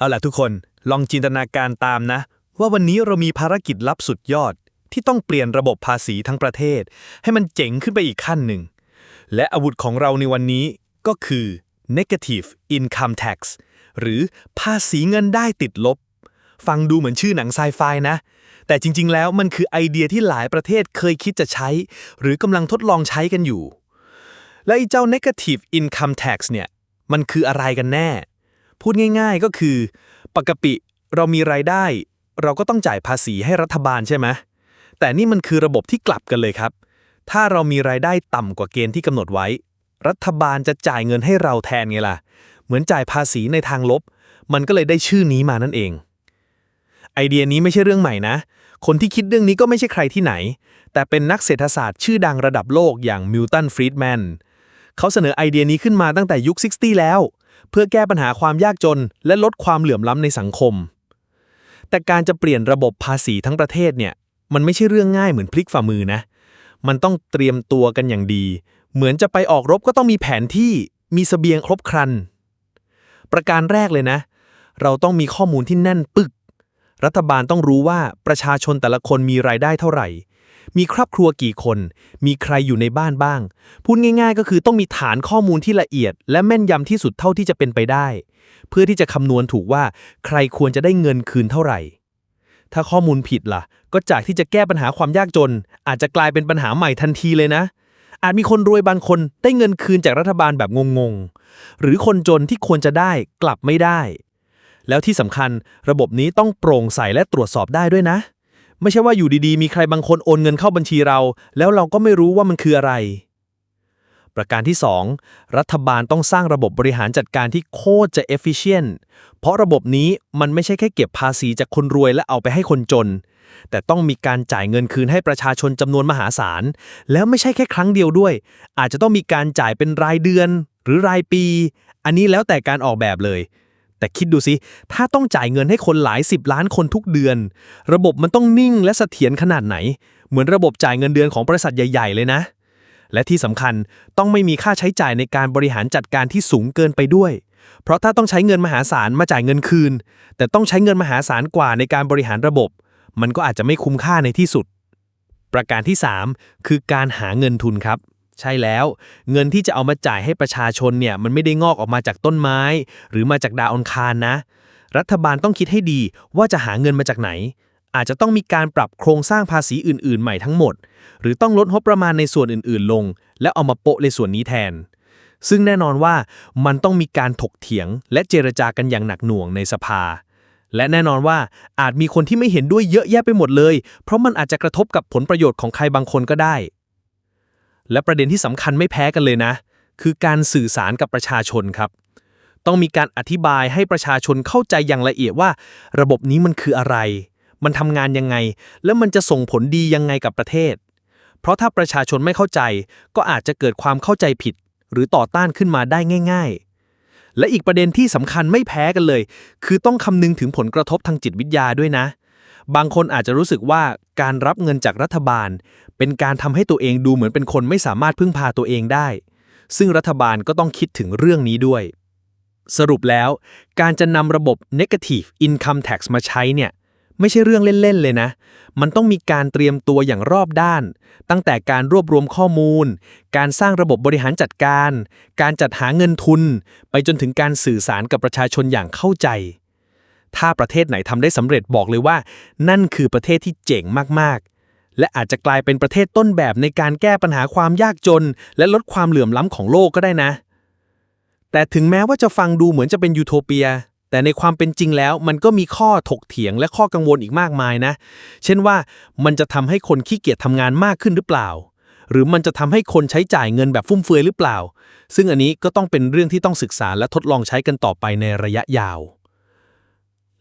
เอาล่ะทุกคนลองจินตนาการตามนะ ว่าวันนี้เรามีภารกิจลับสุดยอด ที่ต้องเปลี่ยนระบบภาษีทั้งประเทศ ให้มันเจ๋งขึ้นไปอีกขั้นหนึ่ง และอาวุธของเราในวันนี้ก็คือ negative income tax หรือภาษีเงินได้ติดลบ ฟังดูเหมือนชื่อหนังไซไฟนะ แต่จริง ๆ แล้วมันคือไอเดียที่หลายประเทศเคยคิดจะใช้ หรือกำลังทดลองใช้กันอยู่ และไอ้เจ้า negative income tax เนี่ยมันคืออะไรกันแน่ พูดง่าย ๆ ก็คือ ปกติเรามีรายได้ เราก็ต้องจ่ายภาษีให้รัฐบาลใช่ไหมแต่นี่มันคือระบบที่กลับกันเลยครับ ถ้าเรามีรายได้ต่ำกว่าเกณฑ์ที่กำหนดไว้ รัฐบาลจะจ่ายเงินให้เราแทนไงล่ะ เหมือนจ่ายภาษีในทางลบ มันก็เลยได้ชื่อนี้มานั่นเอง ไอเดียนี้ไม่ใช่เรื่องใหม่นะ คนที่คิดเรื่องนี้ก็ไม่ใช่ใครที่ไหน แต่เป็นนักเศรษฐศาสตร์ชื่อดังระดับโลกอย่างมิลตันฟรีดแมนเขาเสนอไอเดียนี้ขึ้นมาตั้งแต่ยุค 60 แล้ว เพื่อแก้ปัญหาความยากจน และลดความเหลื่อมล้ำในสังคม แต่การจะเปลี่ยนระบบภาษีทั้งประเทศเนี่ยมันไม่ใช่เรื่องง่ายเหมือนพลิกฝ่ามือนะ มันต้องเตรียมตัวกันอย่างดี เหมือนจะไปออกรบก็ต้องมีแผนที่มีเสบียงครบครัน ประการแรกเลยนะ เราต้องมีข้อมูลที่แน่นปึก รัฐบาลต้องรู้ว่าประชาชนแต่ละคนมีรายได้เท่าไหร่ มีครอบครัวกี่คน มีใครอยู่ในบ้านบ้าง พูดง่าย ๆ ก็คือต้องมีฐานข้อมูลที่ละเอียด และแม่นยำที่สุดเท่าที่จะเป็นไปได้ เพื่อที่จะคำนวณถูกว่าใครควรจะได้เงินคืนเท่าไหร่ ถ้าข้อมูลผิดล่ะ ก็จากที่จะแก้ปัญหาความยากจน อาจจะกลายเป็นปัญหาใหม่ทันทีเลยนะอาจมีคนรวยบางคนได้เงินคืนจากรัฐบาลแบบงงๆ หรือคนจนที่ควรจะได้กลับไม่ได้ แล้วที่สำคัญระบบนี้ต้องโปร่งใสและตรวจสอบได้ด้วยนะ ไม่ใช่ว่าอยู่ดีๆ มีใครบางคนโอนเงินเข้าบัญชีเรา แล้วเราก็ไม่รู้ว่ามันคืออะไร ประการที่ 2 รัฐบาลต้องสร้างระบบบริหารจัดการที่โคตรจะ efficient เพราะระบบนี้มันไม่ใช่แค่เก็บภาษีจากคนรวยและเอาไปให้คนจน แต่ต้องมีการจ่ายเงินคืนให้ประชาชนจำนวนมหาศาล แล้วไม่ใช่แค่ครั้งเดียวด้วย อาจจะต้องมีการจ่ายเป็นรายเดือน หรือรายปี อันนี้แล้วแต่การออกแบบเลย แต่คิดดูสิถ้าต้องจ่ายเงินให้คนหลายสิบล้านคนทุกเดือน ระบบมันต้องนิ่งและเสถียรขนาดไหน เหมือนระบบจ่ายเงินเดือนของบริษัทใหญ่ ๆ เลยนะ และที่สำคัญต้องไม่มีค่าใช้จ่ายในการบริหารจัดการที่สูงเกินไปด้วย เพราะถ้าต้องใช้เงินมหาศาลมาจ่ายเงินคืน แต่ต้องใช้เงินมหาศาลกว่าในการบริหารระบบ มันก็อาจจะไม่คุ้มค่าในที่สุด ประการที่ 3 คือการหาเงินทุนครับ ใช่แล้ว เงินที่จะเอามาจ่ายให้ประชาชนเนี่ยมันไม่ได้งอกออกมาจากต้นไม้ หรือมาจากดาวอังคารนะ รัฐบาลต้องคิดให้ดีว่าจะหาเงินมาจากไหน อาจจะต้องมีการปรับโครงสร้างภาษีอื่น ๆ ใหม่ทั้งหมด หรือต้องลดงบประมาณในส่วนอื่น ๆ ลง แล้วเอามาโปะในส่วนนี้แทน ซึ่งแน่นอนว่ามันต้องมีการถกเถียง และเจรจากันอย่างหนักหน่วงในสภาและแน่นอนว่าอาจมีคนที่ไม่เห็นด้วยเยอะแยะไปหมดเลย เพราะมันอาจจะกระทบกับผลประโยชน์ของใครบางคนก็ได้ และประเด็นที่สำคัญไม่แพ้กันเลยนะ คือการสื่อสารกับประชาชนครับ ต้องมีการอธิบายให้ประชาชนเข้าใจอย่างละเอียดว่า ระบบนี้มันคืออะไร มันทำงานยังไง แล้วมันจะส่งผลดียังไงกับประเทศ เพราะถ้าประชาชนไม่เข้าใจ ก็อาจจะเกิดความเข้าใจผิด หรือต่อต้านขึ้นมาได้ง่าย ๆและอีกประเด็นที่สำคัญไม่แพ้กันเลย คือต้องคำนึงถึงผลกระทบทางจิตวิทยาด้วยนะ บางคนอาจจะรู้สึกว่าการรับเงินจากรัฐบาล เป็นการทำให้ตัวเองดูเหมือนเป็นคนไม่สามารถพึ่งพาตัวเองได้ ซึ่งรัฐบาลก็ต้องคิดถึงเรื่องนี้ด้วย สรุปแล้ว การจะนำระบบ negative income tax มาใช้เนี่ยไม่ใช่เรื่องเล่น ๆ เลยนะ มันต้องมีการเตรียมตัวอย่างรอบด้าน ตั้งแต่การรวบรวมข้อมูล การสร้างระบบบริหารจัดการ การจัดหาเงินทุน ไปจนถึงการสื่อสารกับประชาชนอย่างเข้าใจ ถ้าประเทศไหนทำได้สำเร็จบอกเลยว่า นั่นคือประเทศที่เจ๋งมากๆ และอาจจะกลายเป็นประเทศต้นแบบในการแก้ปัญหาความยากจน และลดความเหลื่อมล้ำของโลกก็ได้นะ แต่ถึงแม้ว่าจะฟังดูเหมือนจะเป็นยูโทเปีย แต่ในความเป็นจริงแล้ว มันก็มีข้อถกเถียงและข้อกังวลอีกมากมายนะ เช่นว่ามันจะทำให้คนขี้เกียจทำงานมากขึ้นหรือเปล่าหรือมันจะทำให้คนใช้จ่ายเงินแบบฟุ่มเฟือยหรือเปล่า ซึ่งอันนี้ก็ต้องเป็นเรื่องที่ต้องศึกษาและทดลองใช้กันต่อไปในระยะยาว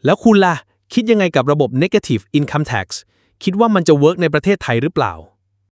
แล้วคุณล่ะ คิดยังไงกับระบบ negative income tax คิดว่ามันจะเวิร์กในประเทศไทยหรือเปล่า